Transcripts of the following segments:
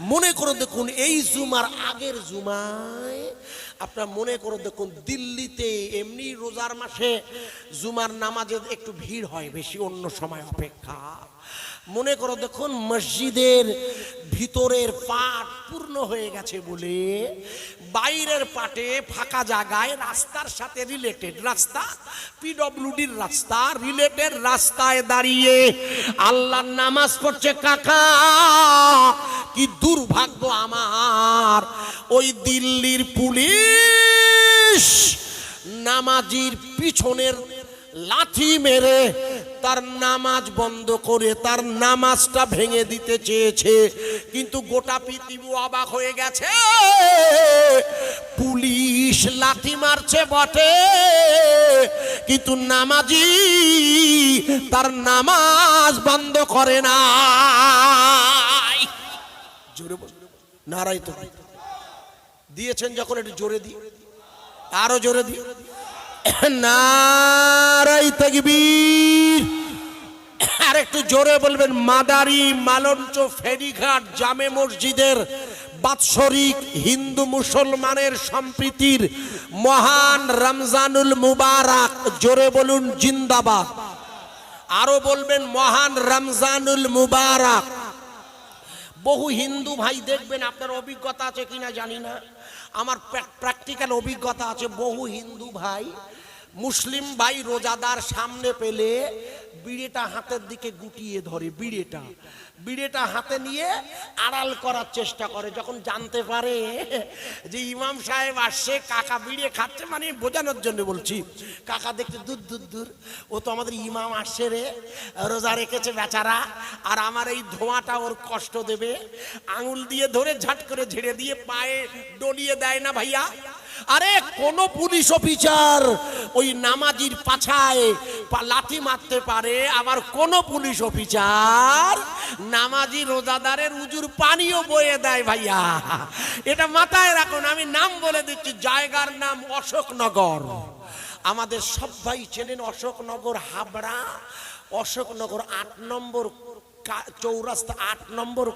মনে করে দেখুন, এই জুমার আগের জুমায় আপনার মনে করে দেখুন, দিল্লিতে এমনি রোজার মাসে জুমার নামাজে একটু ভিড় হয় বেশি, অন্য সময় অপেক্ষা। মনে করো দেখুন, মসজিদের ভিতরের পাট পূর্ণ হয়ে গেছে বলে, বাইরের পাটে ফাঁকা জায়গায় রাস্তার সাথে রিলেটেড রাস্তা পিডব্লিউডির রাস্তা রিলেটেড রাস্তায় দাঁড়িয়ে আল্লাহর নামাজ পড়ছে, কাকা। কি দুর্ভাগ্য আমার। ওই দিল্লির পুলিশ নামাজির পিছনের লাথি মেরে তার নামাজ বন্ধ করে তার নামাজটা ভেঙে দিতে চেয়েছে। কিন্তু গোটা পৃথিবী অবাক হয়ে গেছে। পুলিশ লাথি মারছে বটে। কিন্তু নামাজি তার নামাজ বন্ধ করে না। জোরে নারাই তো। দিয়েছেন যখন একটু জোরে দি আরও জোরে দি নারাই তাকবীর। আর একটু জোরে বলবেন, মাদারি মালঞ্চ ফেরিঘাট জামে মসজিদের বাৎসরিক হিন্দু মুসলমানের সম্প্রীতির মহান রমজানুল মুবারক। জোরে বলুন, জিন্দাবাদ। আরও বলবেন, মহান রমজানুল মুবারক। বহু হিন্দু ভাই দেখবেন আপনার অভিজ্ঞতা আছে কিনা জানি না। আমার প্র্যাকটিক্যাল অভিজ্ঞতা আছে। বহু হিন্দু ভাই, মুসলিম ভাই রোজাদার সামনে পেলে বিড়েটা হাতের দিকে গুটিয়ে ধরে, বিড়েটা। বিড়েটা হাতে নিয়ে আড়াল করার চেষ্টা করে, যখন জানতে পারে যে ইমাম সাহেব আসছে কাকা বিড়ে খাচ্ছে মানে বোঝানোর জন্য বলছি, কাকা দেখতে দূর দূর দূর, ও তো আমাদের ইমাম আসছে রে, রোজা রেখেছে বেচারা, আর আমার এই ধোঁয়াটা ওর কষ্ট দেবে, আঙুল দিয়ে ধরে ঝাট করে ঝেড়ে দিয়ে পায়ে ডলিয়ে দেয় না ভাইয়া আরে কোন পুলিশ অফিসার ওই নামাজির পাছায় লাথি মারতে পারে, আবার কোন পুলিশ অফিসার নামাজি রোজাদারের উজুর পানিও বয়ে দেয় ভাইয়া। এটা মাথায় রাখুন, আমি নাম বলে দিচ্ছি, জায়গার নাম অশোকনগর। আমাদের সবাই চেনেন অশোকনগর হাবড়া, অশোকনগর আট নম্বর চৌরাস্তা, আট নম্বর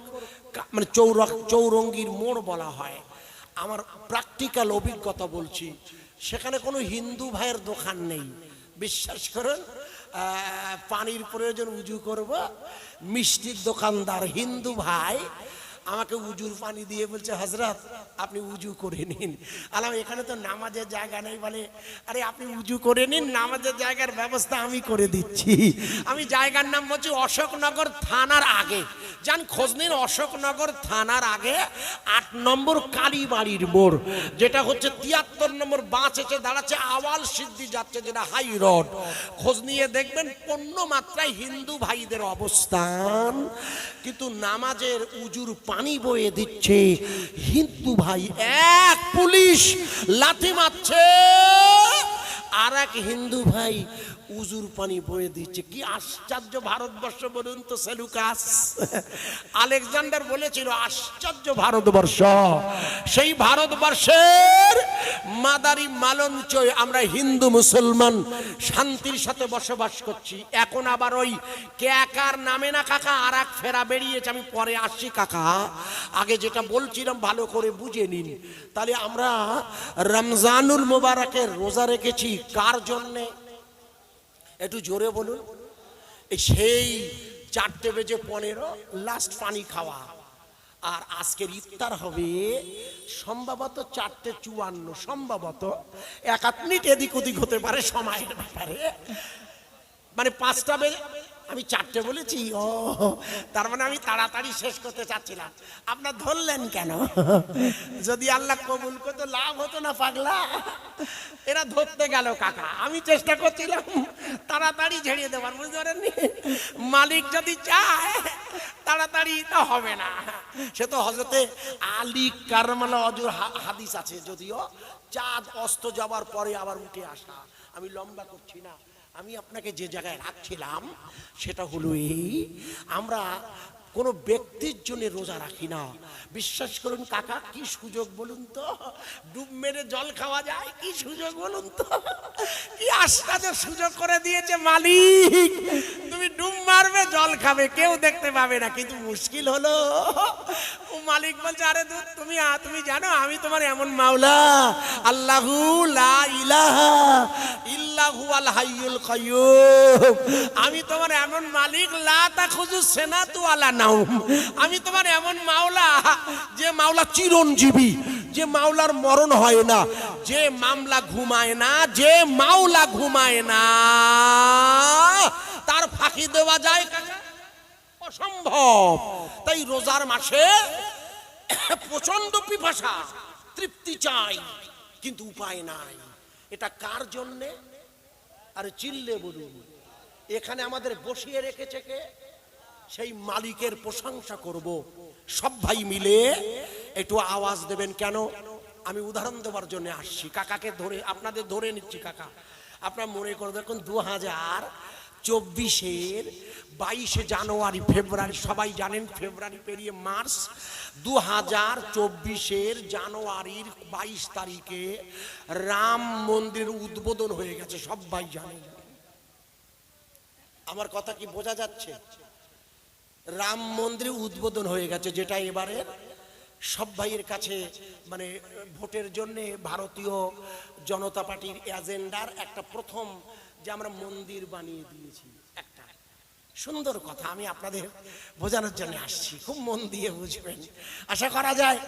মানে চৌর চৌরঙ্গির মোড় বলা হয়। আমার প্র্যাকটিক্যাল অভিজ্ঞতা বলছি। সেখানে কোনো হিন্দু ভাইয়ের দোকান নেই। বিশ্বাস করেন পানির প্রয়োজন উজু করব, মিষ্টির দোকানদার হিন্দু ভাই আমাকে উজুর পানি দিয়ে বলছে হজরত আপনি উজু করে নিন। আলাম এখানে তো নামাজের জায়গা নেই বলে, আরে আপনি উজু করে নিন, নামাজের জায়গার ব্যবস্থা আমি করে দিচ্ছি। আমি জায়গার নাম বলছি অশোকনগর থানার আগে। যান খোঁজ নিন অশোকনগর থানার আগে আট নম্বর কালীবাড়ির মোড়, যেটা হচ্ছে তিয়াত্তর নম্বর বাস এসে দাঁড়াচ্ছে আওয়াল সিদ্ধি যাচ্ছে যেটা হাই রড। খোঁজ নিয়ে দেখবেন পণ্য মাত্রায় হিন্দু ভাইদের অবস্থান, কিন্তু নামাজের উজুর পানি বয়ে দিচ্ছে। হিন্দু ভাই এক পুলিশ লাথি মারছে। আর এক হিন্দু ভাই উজুর পানি বয়ে দিচ্ছে। কি আশ্চর্য ভারতবর্ষ বলুন তো সেলুকাস। আলেকজান্ডার বলেছিল আশ্চর্য ভারতবর্ষ। সেই ভারতবর্ষের মাদারি মালঞ্চয় আমরা হিন্দু মুসলমান শান্তির সাথে বসবাস করছি। এখন আবার ওই ক্যাকার নামে না কাকা আর এক ফেরা বেরিয়েছে। আমি পরে আসছি কাকা। আগে যেটা বলছিলাম ভালো করে বুঝে নিন। তাহলে আমরা রমজানুল মোবারকের রোজা রেখেছি কার জন্যে? একটু জোরে বলুন। সেই চারটে বেজে পনেরো লাস্ট পানি খাওয়া। আর আজকের ইফতার হবে সম্ভবত চারটে চুয়ান্ন, সম্ভবত এক আধ মিনিট এদিক ওদিক হতে পারে সময়ের ব্যাপারে। মানে পাঁচটা বেজে আমি চারটে বলেছি? ও, তার মানে আমি তাড়াতাড়ি শেষ করতে চাচ্ছিলাম। আপনার ধরলেন কেন? যদি আল্লাহ কবুল করতো, লাভ হতো না পাগলা। এরা ধরতে গেল কাকা। আমি চেষ্টা করছিলাম তাড়াতাড়ি ঝেড়িয়ে দেওয়ার, বুঝতে পারেননি? মালিক যদি চায়, তাড়াতাড়ি তা হবে না। সে তো হজরতে আলী কারমালা অজুর হাদিস আছে, যদিও চাঁদ অস্ত যাবার পরে আবার উঠে আসা। আমি লম্বা করছি না। আমি আপনাকে যে জায়গায় রাখছিলাম, সেটা হলো এই, আমরা কোনো ব্যক্তির জন্য রোজা রাখি না। বিশ্বাস করুন কাকা, কি সুযোগ বলুন তো? ডুব মেরে জল খাওয়া যায়, কি সুযোগ বলুন তো? কি আশ্চর্য সুযোগ করে দিয়েছে মালিক। তুমি ডুব মারবে, জল খাবে, কেউ দেখতে পাবে না, কিন্তু মুশকিল হলো। ও মালিক বলছে, আরে তুমি তুমি জানো, আমি তোমার এমন মাওলা। আল্লাহু লা ইলাহা আমি তোমার এমন মালিক, লা তাখুজু সেনাতু আলা নাউম আমি তোমার এমন মাওলা, যে মাওলা চিরঞ্জীবী, যে মাওলার মরণ হয় না, যে মামলা ঘুমায় না, যে মাওলা ঘুমায় না। তার ফাঁকি দেওয়া যায় অসম্ভব। তাই রোজার মাসে প্রচণ্ড পিপাসা, তৃপ্তি চাই, কিন্তু উপায় নাই। এটা কার জন্যে? আরে চিল্লে বলুন। এখানে আমাদের বসিয়ে রেখেছে কে? সেই মালিকের প্রশংসা করব। সব ভাই মিলে একটু আওয়াজ দেবেন কেন? আমি উদাহরণ দেওয়ার জন্য আসছি। কাকাকে ধরে, আপনাদের ধরে নিচ্ছি, কাকা। আপনার মনে করে দেখুন, দু হাজার চব্বিশের বাইশে জানুয়ারি, ফেব্রুয়ারি, সবাই জানেন ফেব্রুয়ারি, পেরিয়ে মার্চ দু হাজার চব্বিশের জানুয়ারির বাইশ তারিখে রাম মন্দির উদ্বোধন হয়ে গেছে, সবাই জানেন। আমার কথা কি বোঝা যাচ্ছে? রাম মন্দির উদ্বোধন হয়ে গেছে, যেটা এবারে সব ভাইয়ের কাছে মানে ভোটের জন্য ভারতীয় জনতা পার্টির এজেন্ডার একটা প্রথম যে আমরা মন্দির বানিয়ে দিয়েছি, একটা। সুন্দর কথা, আমি আপনাদের বোঝানোর জন্য আসছি। খুব মন দিয়ে বুঝবেন। আশা করা যায়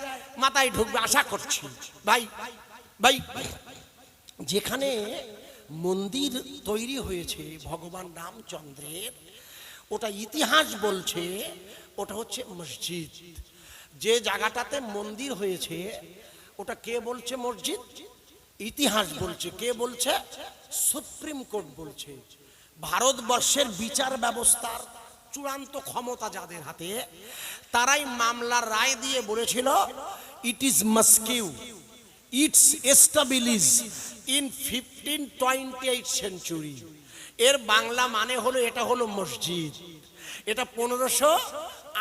মাথায় ঢুকবে, আশা করছি। ভাই ভাই, যেখানে মন্দির তৈরি হয়েছে ভগবান রামচন্দ্রের, ওটা ইতিহাস বলছে, ওটা হচ্ছে মসজিদ। যে জায়গাটাতে মন্দির হয়েছে, ওটা কে বলছে মসজিদ? ইতিহাস বলছে। কে বলছে? সুপ্রিম কোর্ট বলছে, ভারতবর্ষের বিচার ব্যবস্থার চূড়ান্ত ক্ষমতা যাদের হাতে, তারাই মামলার রায় দিয়ে বলেছিল it is mosque it's establish in fifteen twenty eight century এর বাংলা মানে হলো, এটা হলো মসজিদ। এটা পনেরোশো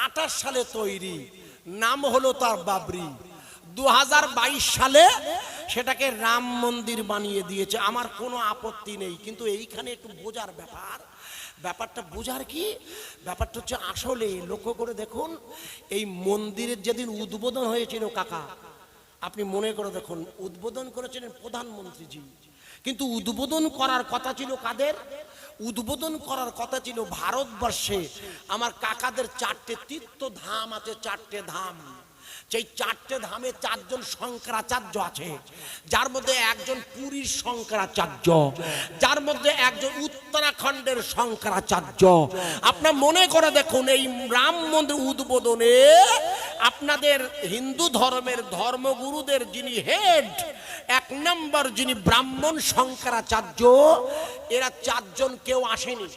আঠাশ সালে তৈরি, নাম হলো তার বাবরি। দু হাজার বাইশ সালে সেটাকে রাম মন্দির বানিয়ে দিয়েছে। আমার কোনো আপত্তি নেই, কিন্তু এইখানে একটু বোঝার ব্যাপার। ব্যাপারটা বোঝার কি? ব্যাপারটা হচ্ছে আসলে লক্ষ্য করে দেখুন, এই মন্দিরের যেদিন উদ্বোধন হয়েছিল কাকা, আপনি মনে করে দেখুন, উদ্বোধন করেছিলেন প্রধানমন্ত্রীজি। কিন্তু উদ্বোধন করার কথা ছিল কাদের? উদ্বোধন করার কথা ছিল ভারতবর্ষে। আমার কাকাদের চারটে তীর্থ ধাম আছে, চারটে ধাম। সেই চারটে ধামে চারজন শঙ্করাচার্য আছে, যার মধ্যে একজন পুরীর শঙ্করাচার্য, যার মধ্যে একজন উত্তরাখণ্ডের শঙ্করাচার্য। আপনার মনে করে দেখুন, এই রাম মন্দির উদ্বোধনে আপনাদের হিন্দু ধর্মের ধর্মগুরুদের যিনি হেড, এক নম্বর যিনি ব্রাহ্মণ শঙ্করাচার্য, এরা চারজন কেউ আসেনি।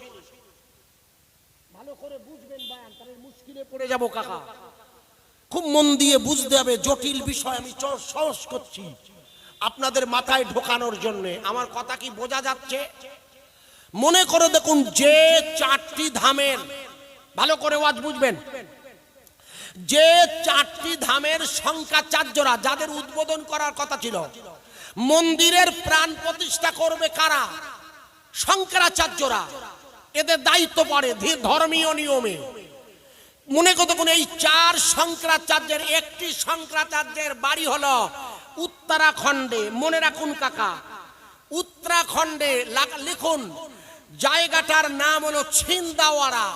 ভালো করে বুঝবেন মুশকিলে পড়ে যাব, কাকা। খুব মন দিয়ে বুঝতে হবে, জটিল বিষয়, আমি সহজ করছি। আপনাদের মাথায় ঢোকানোর জন্য। আমার কথা কি বোঝা যাচ্ছে? মনে করে দেখুন, যে চারটি ধামের, ভালো করে ওয়াজ বুঝবেন। যে চারটি ধামের শঙ্করাচার্যরা যাদের উদ্বোধন করার কথা ছিল, মন্দিরের প্রাণ প্রতিষ্ঠা করবে কারা? শঙ্করাচার্যরা এদের দায়িত্ব পড়ে ধর্মীয় নিয়মে। মনে কোন এই চার শঙ্করাচার্যের, একটি শঙ্করাচার্যের বাড়ি হলো উত্তরাখণ্ডে। মনে রাখুন কাকা, উত্তরাখণ্ডে লিখুন, জায়গাটার নাম হলো ছিন্দাওয়াড়া,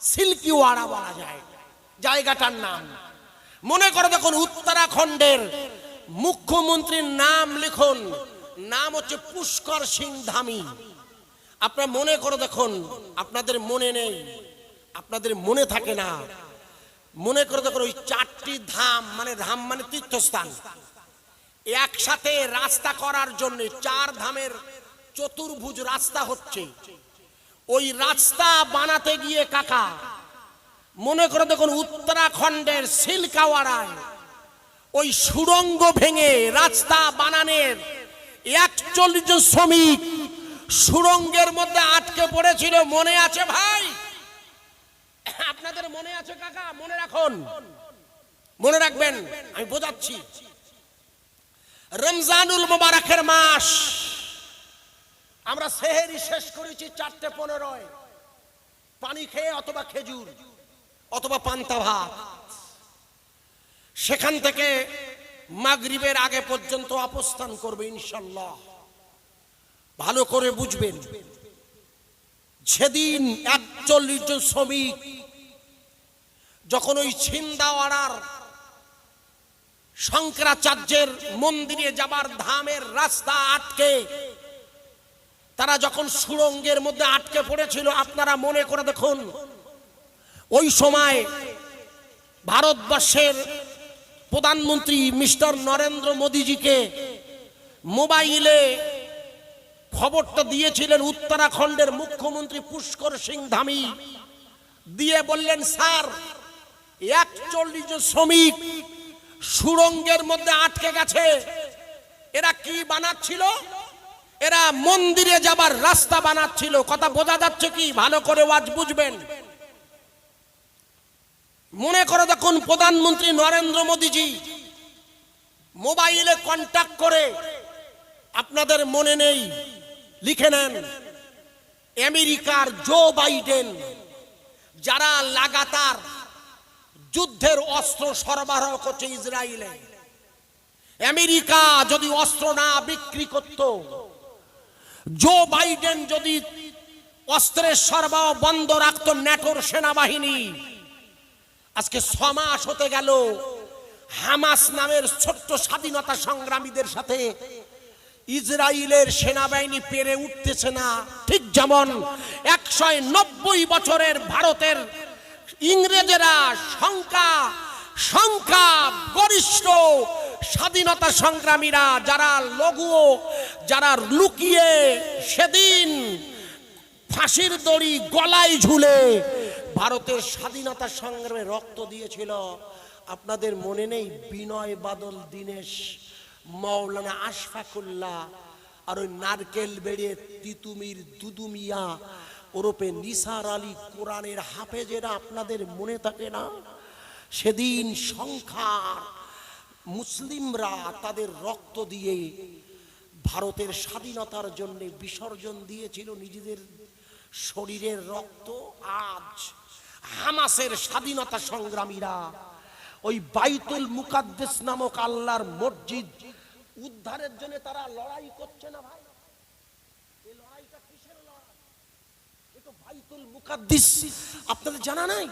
সিল্কিওয়াড়া বলা যায়। জায়গাটার নাম। মনে করে দেখুন উত্তরাখণ্ডের মুখ্যমন্ত্রীর নাম লিখুন, নাম হচ্ছে পুষ্কর সিং ধামি আপনার মনে করে দেখুন, আপনাদের মনে নেই। আপনাদের মনে থাকে না। মনে করে দেখুন, ওই চারটি ধাম মানে ধাম মানে তীর্থস্থান। একসাথে রাস্তা করার জন্য চার ধামের চতুর্ভুজ রাস্তা হচ্ছে। ওই রাস্তা বানাতে গিয়ে কাকা, মনে করে দেখুন, উত্তরাখণ্ডের সিলকাওয়াড়ায় ওই সুড়ঙ্গ ভেঙে রাস্তা বানানের একচল্লিশ জন শ্রমিক সুড়ঙ্গের মধ্যে আটকে পড়েছিল। মনে আছে ভাই? আপনাদের মনে আছে কাকা? মনে রাখুন। মনে রাখবেন, আমি বোঝাচ্ছি। রমজানুল মোবারকের মাস, আমরা সেহেরি শেষ করেছি চারটে পনেরোয়। পানি খেয়ে অথবা খেজুর, অথবা পান্তা ভাত। সেখান থেকে মাগরিবের আগে পর্যন্ত অবস্থান করবে ইনশাল্লাহ। ভালো করে বুঝবেন। সেদিন একচল্লিশ জন শ্রমিক যখন ওই ছিন্দাওয়াড়ার শঙ্করাচার্যের মন্দিরে যাবার ধামের রাস্তা আটকে, তারা যখন সুড়ঙ্গের মধ্যে আটকে পড়েছিল, আপনারা মনে করে দেখুন, ওই সময় ভারতবর্ষের প্রধানমন্ত্রী মিস্টার নরেন্দ্র মোদীজিকে মোবাইলে খবরটা দিয়েছিলেন উত্তরাখণ্ডের মুখ্যমন্ত্রী পুষ্কর সিং ধামি। দিয়ে বললেন, স্যার একচল্লিশ জন শ্রমিক সুড়ঙ্গের মধ্যে আটকে গেছে। এরা কি বানাচ্ছিল? এরা মন্দিরে যাবার রাস্তা বানাচ্ছিল। কথা বোঝা যাচ্ছে কি? ভালো করে ওয়াজ বুঝবেন। মনে করে দেখুন, প্রধানমন্ত্রী নরেন্দ্র মোদীজি মোবাইলে কন্ট্যাক্ট করে আপনাদের মনে নেই, লিখে নেন, আমেরিকার জো বাইডেন, যারা লাগাতার যুদ্ধের অস্ত্র সরবরাহ করছে ইসরায়েলে। আমেরিকা যদি অস্ত্র না বিক্রি করত, জো বাইডেন যদি অস্ত্রের সরবরাহ বন্ধ রাখত ন্যাটোর সেনাবাহিনী, আজকে ছমাস হতে গেল হামাস নামের ছোট্ট স্বাধীনতা সংগ্রামীদের সাথে ইসরায়েলের সেনাবাহিনী পেরে উঠতেছে না। ঠিক যেমন একশো নব্বই বছরের ভারতের ইংরেজেরা সংখ্যা সংখ্যা গরিষ্ঠ স্বাধীনতা সংগ্রামীরা যারা লঘু, যারা লুকিয়ে সেদিন ফাঁসির দড়ি গলায় ঝুলে ভারতের স্বাধীনতা সংগ্রামে রক্ত দিয়েছিল। আপনাদের মনে নেই বিনয় বাদল, দীনেশ মৌলানা আশফাকুল্লাহ আর ওই নারকেল বেড়ে তিতুমির দুদুমিয়া ওরপে নিসার আলী কোরআনের হাফেজেরা আপনাদের মনে থাকে না? সেদিন সংখ্যা মুসলিমরা তাদের রক্ত দিয়ে ভারতের স্বাধীনতার জন্য বিসর্জন দিয়েছিল নিজেদের শরীরের রক্ত। আজ হামাসের স্বাধীনতা সংগ্রামীরা ওই বাইতুল মুকাদ্দেস নামক আল্লাহর মসজিদ উদ্ধারের জন্য তারা লড়াই করছে না ভাই এই লড়াইটা কিসের লড়াই এ তো বাইতুল আপনাদের জানা নাই?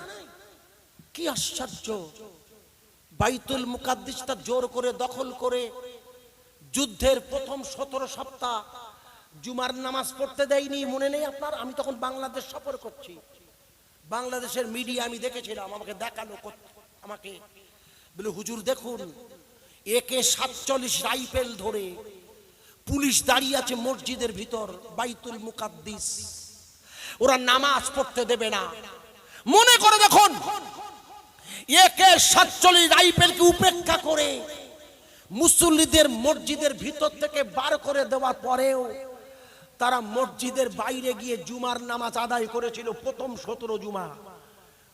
কি আশ্চর্য। বাইতুল মুকাদ্দিসটা জোর করে, দখল করে যুদ্ধের প্রথম সতেরো সপ্তাহ জুমার নামাজ পড়তে দেয়নি। মনে নেই আপনার? আমি তখন বাংলাদেশ সফর করছি। বাংলাদেশের মিডিয়া আমি দেখেছিলাম, আমাকে কত- আমাকে বলে, হুজুর, দেখুন, একে সাতচল্লিশ রাইফেল ধরে পুলিশ দাঁড়িয়ে আছে মসজিদের ভিতর, বাইতুল মুকাদ্দিস। ওরা নামাজ পড়তে দেবে না। মনে করে দেখুন, একে সাতচল্লিশ রাইফেলকে উপেক্ষা করে মুসল্লিদের মসজিদের ভিতর থেকে বার করে দেওয়ার পরেও তারা মসজিদের বাইরে গিয়ে জুমার নামাজ আদায় করেছিল প্রথম সতেরো জুমা।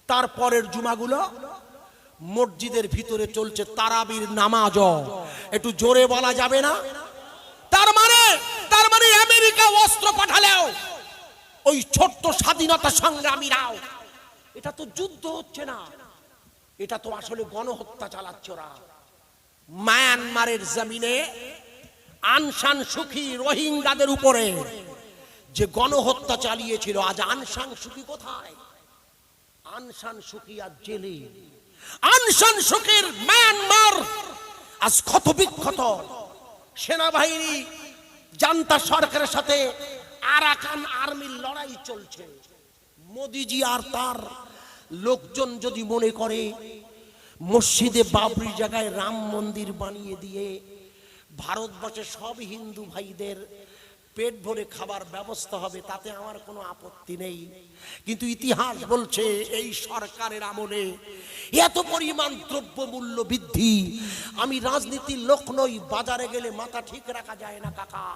তারপরের জুমাগুলো মসজিদের ভিতরে চলছে তারাবির নামাজ একটু জোরে বলা যাবে না? তার মানে তার মানে আমেরিকা অস্ত্র পাঠালেও ওই ছোট্ট স্বাধীনতা সংগ্রামীরাও। এটা তো যুদ্ধ হচ্ছে না। এটা তো আসলে গণহত্যা চালাচ্ছে ওরা। মায়ানমারের জমিনে আনসান সুখী রোহিঙ্গাদের উপরে যে গণহত্যা চালিয়েছিল, আজ আনসান সুখী কোথায়? আনসান সুখী আজ জেলে। আনসান সুখীর মায়ানমার আজ ক্ষত বিক্ষত সেনাবাহিনী জান্তা সরকারের সাথে আরাকান আর্মির লড়াই চলছে। মোদিজি আর তার লোকজন যদি মনে করে, মসজিদে বাবরি জায়গায় রাম মন্দির বানিয়ে দিয়ে ভারতবর্ষের সব হিন্দু ভাইদের পেট ভরে খাবার ব্যবস্থা হবে, তাতে আমার কোনো আপত্তি নেই। কিন্তু ইতিহাস বলছে, এই সরকারের আমলে এত পরিমাণ দ্রব্য মূল্য বৃদ্ধি, আমি রাজনীতির লোক নই, বাজারে গেলে মাথা ঠিক রাখা যায় না, কাকা।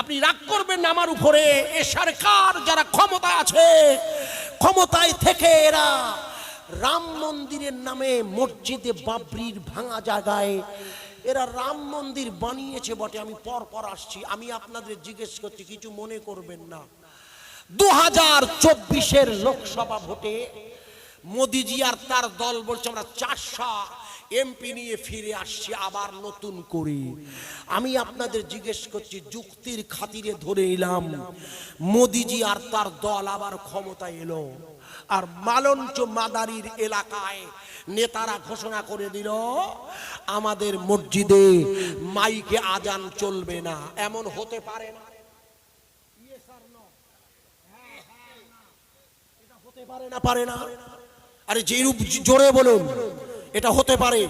আপনি রাগ করবেন না আমার উপরে। এ সরকার যারা ক্ষমতা আছে, ক্ষমতায় থেকে এরা রাম মন্দিরের নামে মসজিদে বাবরির ভাঙা জায়গায় এরা রাম মন্দির বানিয়েছে বটে। আমি পর পর আসছি। আমি আপনাদের জিজ্ঞেস করছি, কিছু মনে করবেন না। দু হাজার চব্বিশের লোকসভা ভোটে মোদিজি আর তার দল বলছে, আমরা চারশো এমপি নিয়ে ফিরে আসছি, আবার নতুন করে। আমি আপনাদের জিজ্ঞেস করছি, যুক্তির খাতিরে ধরে এলাম মোদিজি আর তার দল আবার ক্ষমতায় এলো। আর মালঞ্চ মাদারির এলাকায় নেতারা ঘোষণা করে দিল, আমাদের মসজিদে মাইকে আজান চলবে না। এমন হতে পারে না। হতে পারে না পারে না। আরে যেরূপ জোরে বলুন। এটা হতে পারে।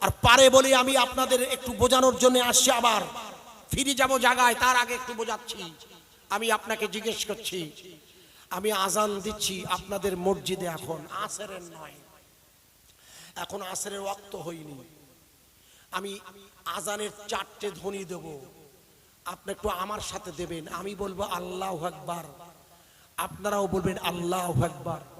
আর পারে বলে আমি আপনাদের একটু বোঝানোর জন্য আসছি আবার। ফিরে যাব জায়গায়, তার আগে একটু বোঝাচ্ছি। আমি আপনাকে জিজ্ঞেস করছি, আমি আজান দিচ্ছি আপনাদের মসজিদে এখন। আসরের নয়। এখন আসরের ওয়াক্ত হইনি আমি আজানের চারটে ধ্বনি দেব। আপনি একটু আমার সাথে দেবেন। আমি বলব আল্লাহ আকবার। আপনারাও বলবেন আল্লাহ আকবার।